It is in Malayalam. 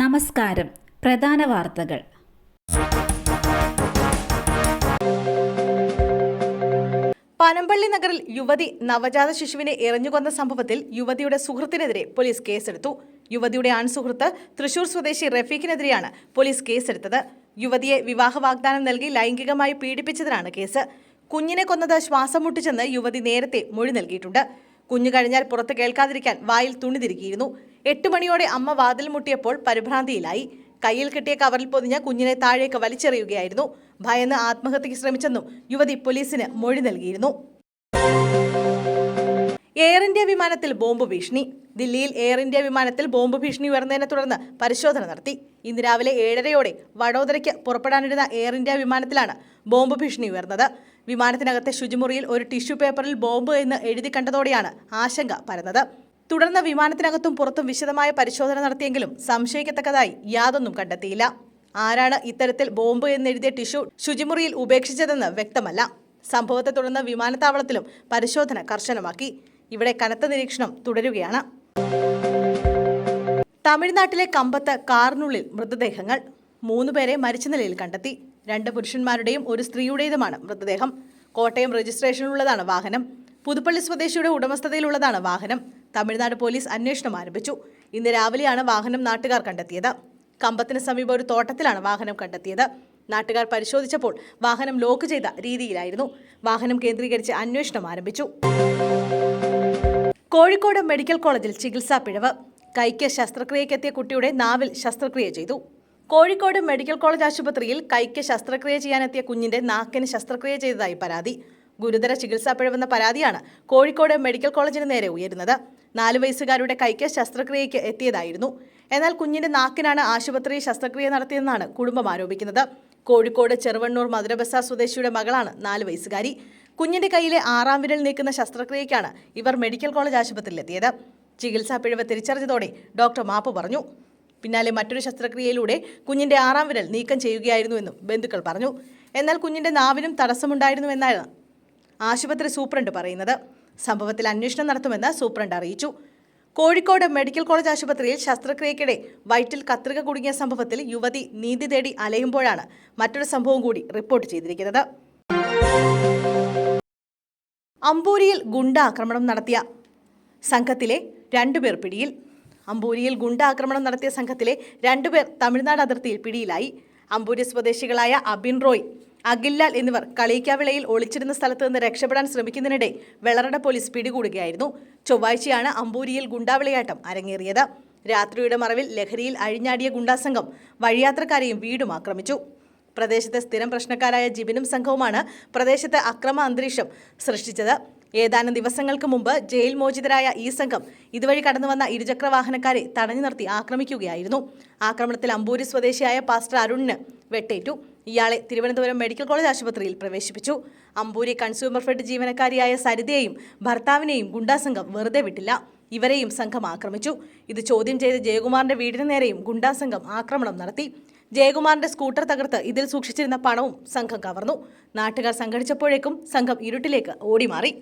നമസ്കാരം. പ്രധാന വാർത്തകൾ. പനമ്പള്ളി നഗറിൽ യുവതി നവജാത ശിശുവിനെ എറിഞ്ഞുകൊന്ന സംഭവത്തിൽ യുവതിയുടെ സുഹൃത്തിനെതിരെ പോലീസ് കേസെടുത്തു. യുവതിയുടെ ആൺസുഹൃത്ത് തൃശൂർ സ്വദേശി റഫീഖിനെതിരെയാണ് പോലീസ് കേസെടുത്തത്. യുവതിയെ വിവാഹ വാഗ്ദാനം നൽകി ലൈംഗികമായി പീഡിപ്പിച്ചതിനാണ് കേസ്. കുഞ്ഞിനെ കൊന്നത് ശ്വാസം മുട്ടിച്ചെന്ന് യുവതി നേരത്തെ മൊഴി നൽകിയിട്ടുണ്ട്. കുഞ്ഞു കഴിഞ്ഞാൽ പുറത്ത് കേൾക്കാതിരിക്കാൻ വായിൽ തുണി തിരുകിയിരുന്നു. എട്ട് മണിയോടെ അമ്മ വാതിൽ മുട്ടിയപ്പോൾ പരിഭ്രാന്തിയിലായി. കയ്യിൽ കിട്ടിയ കവറിൽ പൊതിഞ്ഞ കുഞ്ഞിനെ താഴേക്ക് വലിച്ചെറിയുകയായിരുന്നു. ഭയന്ന് ആത്മഹത്യയ്ക്ക് ശ്രമിച്ചെന്നും യുവതി പോലീസിന് മൊഴി നൽകിയിരുന്നു. എയർ ഇന്ത്യ വിമാനത്തിൽ ബോംബ് ഭീഷണി. ദില്ലിയിൽ എയർ ഇന്ത്യ വിമാനത്തിൽ ബോംബ് ഭീഷണി ഉയർന്നതിനെ തുടർന്ന് പരിശോധന നടത്തി. ഇന്ന് രാവിലെ ഏഴരയോടെ വഡോദരയ്ക്ക് പുറപ്പെടാനിരുന്ന എയർ ഇന്ത്യ വിമാനത്തിലാണ് ബോംബ് ഭീഷണി ഉയർന്നത്. വിമാനത്തിനകത്തെ ശുചിമുറിയിൽ ഒരു ടിഷ്യൂ പേപ്പറിൽ ബോംബ് എന്ന് എഴുതി കണ്ടതോടെയാണ് ആശങ്ക പരന്നത്. തുടർന്ന് വിമാനത്തിനകത്തും പുറത്തും വിശദമായ പരിശോധന നടത്തിയെങ്കിലും സംശയിക്കത്തക്കതായി യാതൊന്നും കണ്ടെത്തിയില്ല. ആരാണ് ഇത്തരത്തിൽ ബോംബ് എന്നെഴുതിയ ടിഷ്യൂ ശുചിമുറിയിൽ ഉപേക്ഷിച്ചതെന്ന് വ്യക്തമല്ല. സംഭവത്തെ തുടർന്ന് വിമാനത്താവളത്തിലും പരിശോധന കർശനമാക്കി. ഇവിടെ കനത്ത നിരീക്ഷണം തുടരുകയാണ്. തമിഴ്നാട്ടിലെ കമ്പത്ത് കാറിനുള്ളിൽ മൃതദേഹങ്ങൾ. മൂന്നുപേരെ മരിച്ച നിലയിൽ കണ്ടെത്തി. രണ്ട് പുരുഷന്മാരുടെയും ഒരു സ്ത്രീയുടേതുമാണ് മൃതദേഹം. കോട്ടയം രജിസ്ട്രേഷനിലുള്ളതാണ് വാഹനം. പുതുപ്പള്ളി സ്വദേശിയുടെ ഉടമസ്ഥതയിലുള്ളതാണ് വാഹനം. തമിഴ്നാട് പോലീസ് അന്വേഷണം ആരംഭിച്ചു. ഇന്ന് രാവിലെയാണ് വാഹനം നാട്ടുകാർ കണ്ടെത്തിയത്. കമ്പത്തിന് സമീപം ഒരു തോട്ടത്തിലാണ് വാഹനം കണ്ടെത്തിയത്. നാട്ടുകാർ പരിശോധിച്ചപ്പോൾ വാഹനം ലോക്ക് ചെയ്ത രീതിയിലായിരുന്നു. വാഹനം കേന്ദ്രീകരിച്ച് അന്വേഷണം ആരംഭിച്ചു. കോഴിക്കോട് മെഡിക്കൽ കോളേജിൽ ചികിത്സാ പിഴവ്. കൈക്ക് ശസ്ത്രക്രിയക്കെത്തിയ കുട്ടിയുടെ നാവിൽ ശസ്ത്രക്രിയ ചെയ്തു. കോഴിക്കോട് മെഡിക്കൽ കോളേജ് ആശുപത്രിയിൽ കൈക്ക് ശസ്ത്രക്രിയ ചെയ്യാനെത്തിയ കുഞ്ഞിന്റെ നാക്കിന് ശസ്ത്രക്രിയ ചെയ്തതായി പരാതി. ഗുരുതര ചികിത്സാ പിഴവെന്ന പരാതിയാണ് കോഴിക്കോട് മെഡിക്കൽ കോളേജിന് നേരെ ഉയരുന്നത്. നാലു വയസ്സുകാരുടെ കൈക്ക് ശസ്ത്രക്രിയയ്ക്ക് എത്തിയതായിരുന്നു. എന്നാൽ കുഞ്ഞിന്റെ നാക്കിനാണ് ആശുപത്രി ശസ്ത്രക്രിയ നടത്തിയതെന്നാണ് കുടുംബം ആരോപിക്കുന്നത്. കോഴിക്കോട് ചെറുവണ്ണൂർ മധുരബസ സ്വദേശിയുടെ മകളാണ് നാല് വയസ്സുകാരി. കുഞ്ഞിന്റെ കയ്യിലെ ആറാം വിരൽ നീക്കുന്ന ശസ്ത്രക്രിയയ്ക്കാണ് ഇവർ മെഡിക്കൽ കോളേജ് ആശുപത്രിയിലെത്തിയത്. ചികിത്സാ പിഴവ് തിരിച്ചറിഞ്ഞതോടെ ഡോക്ടർ മാപ്പ് പറഞ്ഞു. പിന്നാലെ മറ്റൊരു ശസ്ത്രക്രിയയിലൂടെ കുഞ്ഞിന്റെ ആറാം വിരൽ നീക്കം ചെയ്യുകയായിരുന്നുവെന്നും ബന്ധുക്കൾ പറഞ്ഞു. എന്നാൽ കുഞ്ഞിന്റെ നാവിനും തടസ്സമുണ്ടായിരുന്നുവെന്നാണ് ആശുപത്രി സൂപ്രണ്ട് പറയുന്നത്. സംഭവത്തിൽ അന്വേഷണം നടത്തുമെന്ന് സൂപ്രണ്ട് അറിയിച്ചു. കോഴിക്കോട് മെഡിക്കൽ കോളേജ് ആശുപത്രിയിൽ ശസ്ത്രക്രിയക്കിടെ വയറ്റിൽ കത്രിക കുടുങ്ങിയ സംഭവത്തിൽ യുവതി നീതി തേടി അലയുമ്പോഴാണ് മറ്റൊരു സംഭവം കൂടി റിപ്പോർട്ട് ചെയ്തിരിക്കുന്നത്. അമ്പൂരിയിൽ ഗുണ്ട ആക്രമണം നടത്തിയ സംഘത്തിലെ രണ്ടുപേർ പിടിയിൽ. അമ്പൂരിയിൽ ഗുണ്ടാക്രമണം നടത്തിയ സംഘത്തിലെ രണ്ടുപേർ തമിഴ്നാട് അതിർത്തിയിൽ പിടിയിലായി. അമ്പൂരി സ്വദേശികളായ അബിൻ റോയ് അഖിൽലാൽ എന്നിവർ കളിയിക്കാവിളയിൽ ഒളിച്ചിരുന്ന സ്ഥലത്ത് നിന്ന് രക്ഷപ്പെടാൻ ശ്രമിക്കുന്നതിനിടെ വെള്ളറട പോലീസ് പിടികൂടുകയായിരുന്നു. ചൊവ്വാഴ്ചയാണ് അമ്പൂരിയിൽ ഗുണ്ടാവിളയാട്ടം അരങ്ങേറിയത്. രാത്രിയുടെ മറവിൽ ലഹരിയിൽ അഴിഞ്ഞാടിയ ഗുണ്ടാസംഘം വഴിയാത്രക്കാരെയും വീടും ആക്രമിച്ചു. പ്രദേശത്തെ സ്ഥിരം പ്രശ്നക്കാരായ ജിബിനും സംഘവുമാണ് പ്രദേശത്തെ അക്രമ അന്തരീക്ഷം സൃഷ്ടിച്ചത്. ഏതാനും ദിവസങ്ങൾക്ക് മുമ്പ് ജയിൽ മോചിതരായ ഈ സംഘം ഇതുവഴി കടന്നുവന്ന ഇരുചക്ര വാഹനക്കാരെ തടഞ്ഞു നിർത്തി ആക്രമിക്കുകയായിരുന്നു. ആക്രമണത്തിൽ അമ്പൂരി സ്വദേശിയായ പാസ്റ്റർ അരുണിന് വെട്ടേറ്റു. ഇയാളെ തിരുവനന്തപുരം മെഡിക്കൽ കോളേജ് ആശുപത്രിയിൽ പ്രവേശിപ്പിച്ചു. അമ്പൂരി കൺസ്യൂമർ ഫെഡ് ജീവനക്കാരിയായ സരിതയെയും ഭർത്താവിനെയും ഗുണ്ടാസംഘം വെറുതെ വിട്ടില്ല. ഇവരെയും സംഘം ആക്രമിച്ചു. ഇത് ചോദ്യം ചെയ്ത് ജയകുമാറിന്റെ വീടിന് നേരെയും ഗുണ്ടാസംഘം ആക്രമണം നടത്തി. ജയകുമാറിന്റെ സ്കൂട്ടർ തകർത്ത് ഇതിൽ സൂക്ഷിച്ചിരുന്ന പണവും സംഘം കവർന്നു. നാട്ടുകാർ സംഘടിച്ചപ്പോഴേക്കും സംഘം ഇരുട്ടിലേക്ക് ഓടിമാറി.